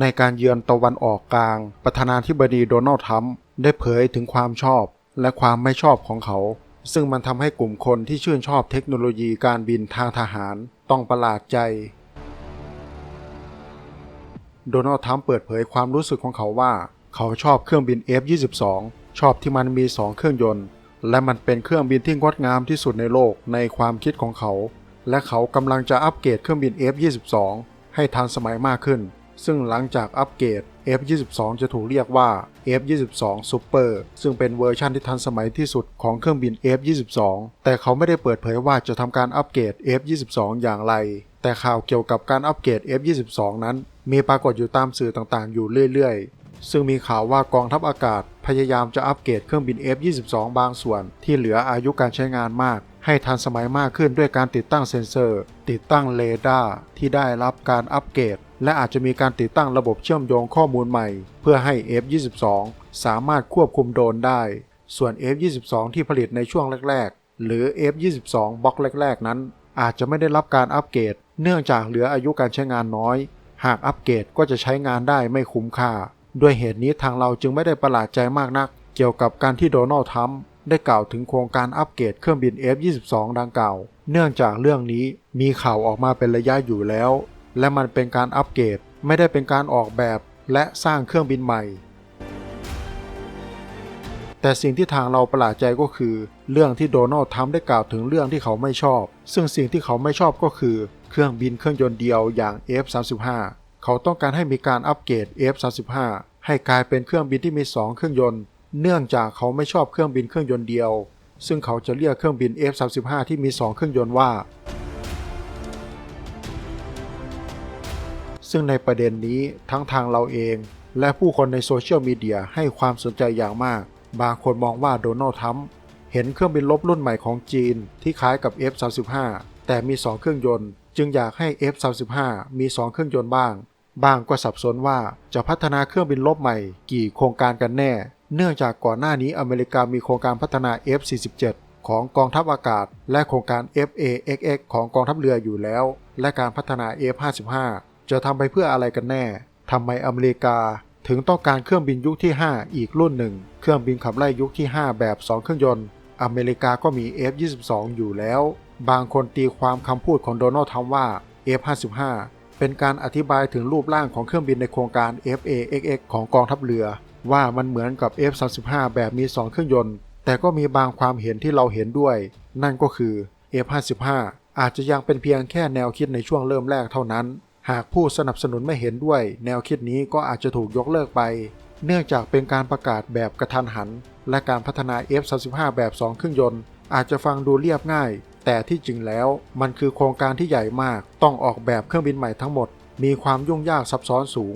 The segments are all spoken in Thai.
ในการเยือนตะวันออกกลาง ประธานาธิบดีโดนัลด์ทรัมป์ได้เผยถึงความชอบและความไม่ชอบของเขา ซึ่งมันทำให้กลุ่มคนที่ชื่นชอบเทคโนโลยีการบินทางทหารต้องประหลาดใจ โดนัลด์ทรัมป์เปิดเผยความรู้สึกของเขาว่า เขาชอบเครื่องบิน F-22 ชอบที่มันมี 2 เครื่องยนต์ และมันเป็นเครื่องบินที่งดงามที่สุดในโลกในความคิดของเขา และเขากำลังจะอัปเกรดเครื่องบิน F-22 ให้ทันสมัยมากขึ้น ซึ่งหลังจากอัปเกรด F-22 จะถูกเรียกว่า F-22 Super ซึ่งเป็นเวอร์ชันที่ทันสมัยที่สุดของเครื่องบิน F-22 แต่เขาไม่ได้เปิดเผยว่าจะทำการอัปเกรด F-22 อย่างไร แต่ข่าวเกี่ยวกับการอัปเกรด F-22 นั้น มีปรากฏอยู่ตามสื่อต่างๆ อยู่เรื่อยๆ ซึ่งมีข่าวว่ากองทัพอากาศ พยายามจะอัปเกรดเครื่องบิน F-22 บางส่วน ที่เหลืออายุการใช้งานมากให้ทันสมัยมากขึ้นด้วยการติดตั้งเซ็นเซอร์ ติดตั้งเรดาร์ที่ได้รับการอัปเกรด และอาจจะมีการติดตั้งระบบเชื่อมโยงข้อมูลใหม่ เพื่อให้ F-22 สามารถควบคุมโดรนได้ ส่วน F-22 ที่ผลิตในช่วงแรก ๆ หรือ F-22 บล็อกแรก ๆ นั้น อาจจะไม่ได้รับการอัปเกรด เนื่องจากเหลืออายุการใช้งานน้อย หากอัปเกรดก็จะใช้งานได้ไม่คุ้มค่า ด้วยเหตุนี้ทางเราจึงไม่ได้ประหลาดใจมากนัก เกี่ยวกับการที่โดนัลด์ทรัมป์ได้กล่าวถึงโครงการอัปเกรดเครื่องบิน F-22 ดังกล่าว เนื่องจากเรื่องนี้มีข่าวออกมาเป็นระยะอยู่แล้ว และมันเป็นการอัปเกรดไม่ได้เป็นการออกแบบและสร้างเครื่องบินใหม่ แต่สิ่งที่ทางเราประหลาดใจก็คือ เรื่องที่โดนัลด์ทรัมป์ได้กล่าวถึงเรื่องที่เขาไม่ชอบ ซึ่งสิ่งที่เขาไม่ชอบก็คือ เครื่องบินเครื่องยนต์เดียวอย่าง F-35 เขาต้องการให้มีการอัปเกรด F-35 ให้กลายเป็นเครื่องบินที่มี 2 เครื่องยนต์ เนื่องจากเขาไม่ชอบเครื่องบินเครื่องยนต์เดียว ซึ่งเขาจะเรียกเครื่องบิน F-35 ที่มี 2 เครื่องยนต์ว่า ซึ่งในประเด็นนี้ทั้งทางเราเอง และผู้คนในโซเชียลมีเดียให้ความสนใจอย่างมาก บางคนมองว่าโดนัลด์ทรัมป์เห็นเครื่องบินลบรุ่นใหม่ของจีนที่คล้ายกับ F-35 แต่มี 2 เครื่องยนต์ จึงอยากให้ F-35 มี 2 เครื่องยนต์บ้าง บางก็สับสนว่าจะพัฒนาเครื่องบินลบใหม่ กี่โครงการกันแน่ เนื่องจากก่อนหน้านี้อเมริกามีโครงการพัฒนา F-47 ของกองทัพอากาศ และโครงการ FAXX ของกองทัพเรืออยู่แล้ว และการพัฒนา F-55 จะทำไปเพื่ออะไรกันแน่ทำไมอเมริกาถึงต้องการเครื่องบินยุคที่ 5 อีกรุ่นหนึ่ง เครื่องบินขับไล่ยุคที่ 5 แบบ 2 เครื่องยนต์ อเมริกาก็มี F-22 อยู่แล้ว บางคนตีความคำพูดของโดนัลด์ทรัมป์ว่า F-55 เป็นการอธิบายถึงรูปร่างของเครื่องบินในโครงการ FAXX ของกองทัพเรือ ว่ามันเหมือนกับ F-35 แบบมี 2 เครื่องยนต์ แต่ก็มีบางความเห็นที่เราเห็นด้วย นั่นก็คือ F-55 อาจจะยังเป็นเพียงแค่แนวคิดในช่วงเริ่มแรกเท่านั้น หากผู้สนับสนุนไม่เห็นด้วย แนวคิดนี้ก็อาจจะถูกยกเลิกไป เนื่องจากเป็นการประกาศแบบกระทันหัน และการพัฒนา F-35 แบบ 2 เครื่องยนต์ อาจจะฟังดูเรียบง่าย แต่ที่จริงแล้วมันคือโครงการที่ใหญ่มาก ต้องออกแบบเครื่องบินใหม่ทั้งหมด มีความยุ่งยากซับซ้อนสูง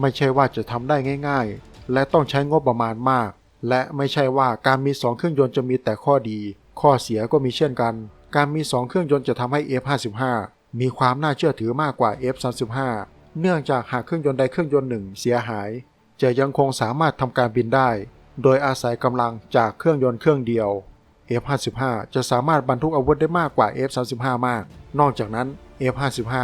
ไม่ใช่ว่าจะทำได้ง่าย ๆ และต้องใช้งบประมาณมาก และไม่ใช่ว่าการมี 2 เครื่องยนต์จะมีแต่ข้อดี ข้อเสียก็มีเช่นกัน การมี 2 เครื่องยนต์จะทำให้ F-55 มีความน่าเชื่อถือมากกว่า F-35 เนื่องจากหากเครื่องยนต์ใดเครื่องยนต์หนึ่งเสียหาย จะยังคงสามารถทำการบินได้ โดยอาศัยกำลังจากเครื่องยนต์เครื่องเดียว F-55 จะสามารถบรรทุกอาวุธได้มากกว่า F-35 มาก นอกจากนั้น F-55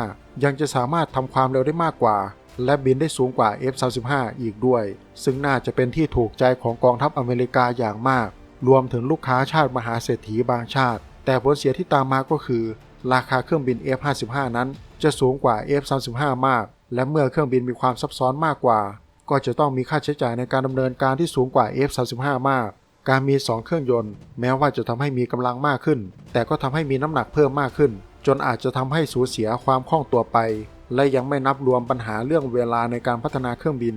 ยังจะสามารถทำความเร็วได้มากกว่า และบินได้สูงกว่า F-35 อีกด้วย ซึ่งน่าจะเป็นที่ถูกใจของกองทัพอเมริกาอย่างมาก รวมถึงลูกค้าชาติมหาเศรษฐีบางชาติ แต่ผลเสียที่ตามมาก็คือ ราคาเครื่องบิน F-55 นั้น จะสูงกว่า F-35 มาก และเมื่อเครื่องบินมีความซับซ้อนมากกว่า ก็จะต้องมีค่าใช้จ่ายในการดำเนินการที่สูงกว่า F-35 มาก การมี 2 เครื่องยนต์ แม้ว่าจะทำให้มีกำลังมากขึ้น แต่ก็ทำให้มีน้ำหนักเพิ่มมากขึ้น จนอาจจะทำให้สูญเสียความคล่องตัวไป และยังไม่นับรวมปัญหาเรื่องเวลาในการพัฒนาเครื่องบิน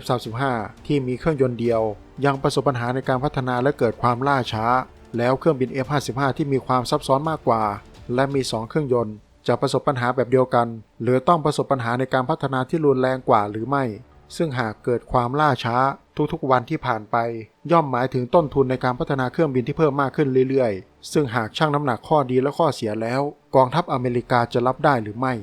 F-35 ที่มีเครื่องยนต์เดียว ยังประสบปัญหาในการพัฒนาและเกิดความล่าช้า แล้วเครื่องบิน F-55 ที่มีความซับซ้อนมากกว่า และมี 2 เครื่องยนต์ จะประสบปัญหาแบบเดียวกัน หรือต้องประสบปัญหาในการพัฒนาที่รุนแรงกว่าหรือไม่ ซึ่งหากเกิดความล่าช้าทุกๆวันที่ผ่านไป ย่อมหมายถึงต้นทุนในการพัฒนาเครื่องบินที่เพิ่มมากขึ้นเรื่อยๆ ซึ่งหากชั่งน้ำหนักข้อดีและข้อเสียแล้ว กองทัพอเมริกาจะรับได้หรือไม่